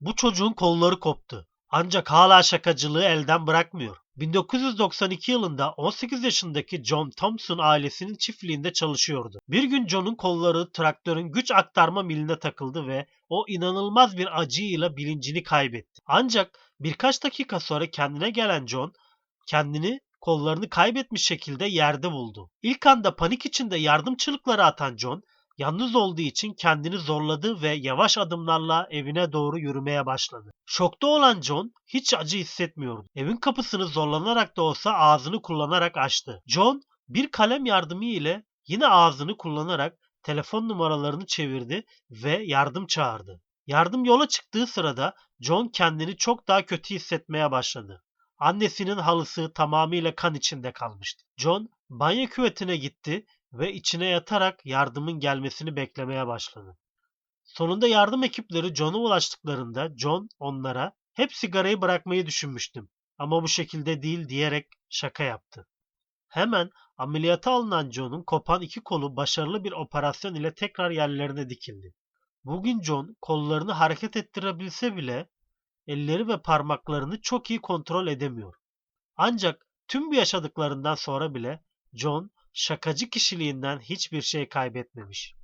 Bu çocuğun kolları koptu. Ancak hala şakacılığı elden bırakmıyor. 1992 yılında 18 yaşındaki John Thompson ailesinin çiftliğinde çalışıyordu. Bir gün John'un kolları traktörün güç aktarma miline takıldı ve o inanılmaz bir acıyla bilincini kaybetti. Ancak birkaç dakika sonra kendine gelen John kendini kollarını kaybetmiş şekilde yerde buldu. İlk anda panik içinde yardım çığlıkları atan John Yalnız olduğu için kendini zorladı ve yavaş adımlarla evine doğru yürümeye başladı. Şokta olan John hiç acı hissetmiyordu. Evin kapısını zorlanarak da olsa ağzını kullanarak açtı. John bir kalem yardımı ile yine ağzını kullanarak telefon numaralarını çevirdi ve yardım çağırdı. Yardım yola çıktığı sırada John kendini çok daha kötü hissetmeye başladı. Annesinin halısı tamamıyla kan içinde kalmıştı. John banyo küvetine gitti ve içine yatarak yardımın gelmesini beklemeye başladı. Sonunda yardım ekipleri John'a ulaştıklarında John onlara hep sigarayı bırakmayı düşünmüştüm ama bu şekilde değil diyerek şaka yaptı. Hemen ameliyata alınan John'un kopan iki kolu başarılı bir operasyon ile tekrar yerlerine dikildi. Bugün John kollarını hareket ettirebilse bile elleri ve parmaklarını çok iyi kontrol edemiyor. Ancak tüm bu yaşadıklarından sonra bile John şakacı kişiliğinden hiçbir şey kaybetmemiş.